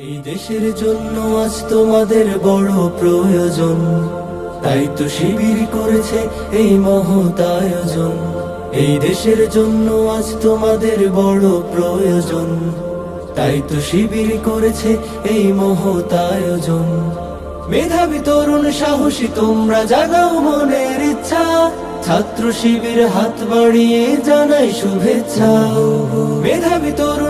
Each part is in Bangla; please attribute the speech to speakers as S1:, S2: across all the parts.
S1: এই দেশের জন্য আজ তোমাদের বড় প্রয়োজন। তাই তো শিবির করেছে এই মহৎ আয়োজন। এই দেশের জন্য আজ তোমাদের বড় প্রয়োজন। তাই তো শিবির করেছে এই মহৎ আয়োজন। মেধাবী তরুণ সাহসী, তোমরা জাগাও মনের ইচ্ছা। ছাত্র শিবির হাত বাড়িয়ে জানাই শুভেচ্ছা। মেধাবী তরুণ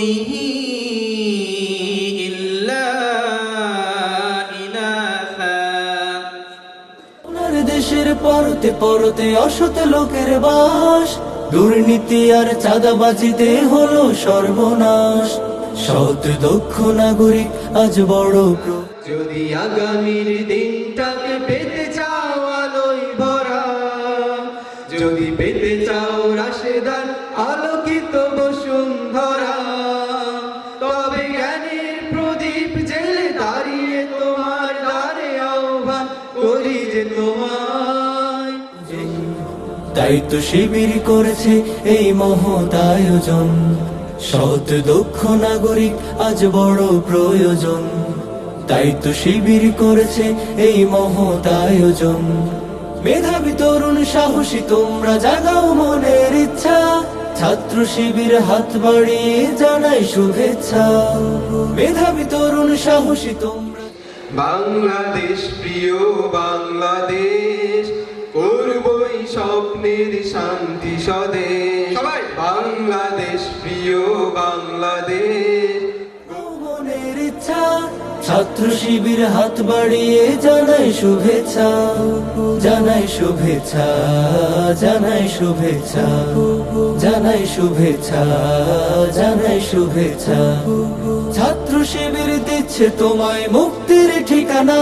S2: دونه إلا إناثا
S1: সোনার দেশের পরতে পরতে অসত লোকের বাস দুর্নীতি আর চাঁদাবাজিতে হলো সর্বনাশ সৎ দক্ষ নাগরিক আজ বড় প্র-
S2: যদি আগামীর দিনটাকে পেতে চাও আলোয় ভরা যদি পেতে চাও রাশেদার
S1: তো শিবির করেছে এই মহৎ আয়োজন। সৎ, দক্ষ নাগরিক আজ বড় প্রয়োজন। তো শিবির করেছে এই মহৎ আয়োজন। মেধাবী তরুণ সাহসী, তোমরা জাগাও মনের ইচ্ছা। ছাত্র শিবির হাত বাড়িয়ে জানাই শুভেচ্ছা। মেধাবী তরুণ সাহসী, তোমরা
S2: বাংলাদেশ, প্রিয় বাংলাদেশ। স্বপ্নের শান্তি স্বদেশ সবাই! বাংলাদেশ প্রিয় বাংলাদেশ।
S1: ইচ্ছা ছাত্র শিবির হাত বাড়িয়ে জানাই শুভেচ্ছা। জানাই শুভেচ্ছা জানাই শুভেচ্ছা জানাই শুভেচ্ছা জানাই শুভেচ্ছা। ছাত্র শিবির দিচ্ছে তোমায় মুক্তির ঠিকানা।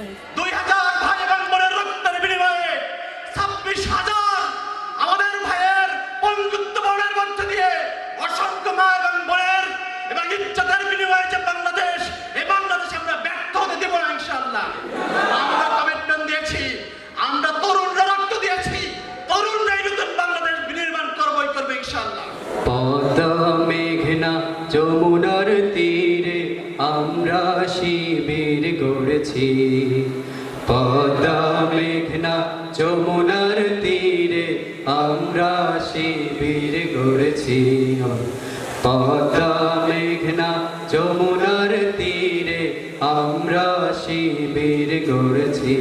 S2: পদ্মা মেঘনা যমুনার তীরে আমরা শিবির গড়েছি পদ্মা মেঘনা যমুনার তীরে আমরা শিবির গড়েছি পদ্মা মেঘনা যমুনার তীরে আমরা শিবির গড়েছি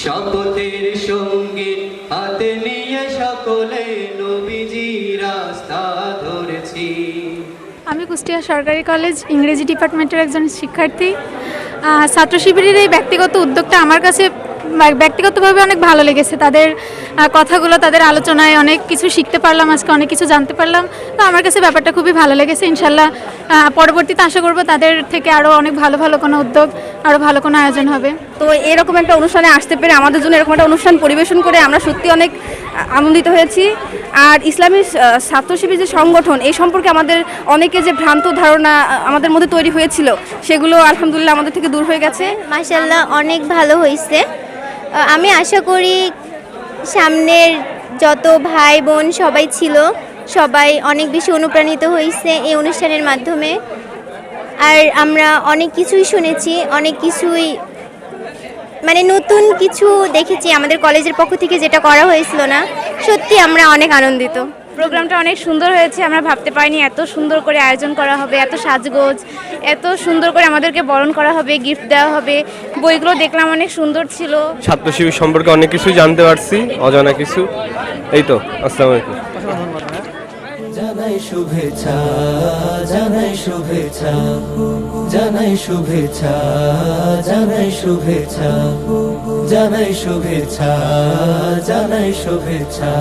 S2: শপথের সঙ্গী হাতে নিয়ে সকলে নবীজি
S3: আমি কুষ্টিয়া সরকারি কলেজ ইংরেজি ডিপার্টমেন্টের একজন শিক্ষার্থী। ছাত্র শিবিরের এই ব্যক্তিগত উদ্যোগটা আমার কাছে ব্যক্তিগতভাবে অনেক ভালো লেগেছে। তাদের কথাগুলো তাদের আলোচনায় অনেক কিছু শিখতে পারলাম আজকে অনেক কিছু জানতে পারলাম। তো আমার কাছে ব্যাপারটা খুবই ভালো লেগেছে। ইনশাল্লাহ পরবর্তীতে আশা করব তাদের থেকে আরও অনেক ভালো ভালো কোনো উদ্যোগ আরও ভালো কোনো আয়োজন হবে।
S4: তো এরকম একটা অনুষ্ঠানে আসতে পেরে আমাদের জন্য এরকম একটা অনুষ্ঠান পরিবেশন করে আমরা সত্যি অনেক আনন্দিত হয়েছি। আর ইসলামী আ, ছাত্র শিবির যে সংগঠন এই সম্পর্কে আমাদের অনেকে যে ভ্রান্ত ধারণা আমাদের মধ্যে তৈরি হয়েছিল সেগুলো আলহামদুলিল্লাহ আমাদের থেকে দূর হয়ে গেছে।
S5: মাশাল্লাহ অনেক ভালো হয়েছে। আমি আশা করি সামনের যত ভাই বোন সবাই ছিল, সবাই অনেক বেশি অনুপ্রাণিত হয়েছে এই অনুষ্ঠানের মাধ্যমে। আর আমরা অনেক কিছুই শুনেছি, অনেক কিছুই মানে নতুন কিছু দেখেছি আমাদের কলেজের পক্ষ থেকে যেটা করা হয়েছিল না, সত্যি আমরা অনেক আনন্দিত।
S6: প্রোগ্রামটা অনেক সুন্দর হয়েছে আমরা ভাবতে পারিনি এত সুন্দর করে আয়োজন করা হবে এত সাজগোজ এত সুন্দর করে আমাদেরকে বরণ করা হবে গিফট দেওয়া হবে। বইগুলো দেখলাম অনেক সুন্দর ছিল।
S7: ছাত্র শিবির সম্পর্কে অনেক কিছু জানতে পারছি অজানা কিছু। এই তো আসসালামু আলাইকুম।
S1: জানাই শুভেচ্ছা জানাই শুভেচ্ছা জানাই শুভেচ্ছা জানাই শুভেচ্ছা জানাই শুভেচ্ছা জানাই শুভেচ্ছা।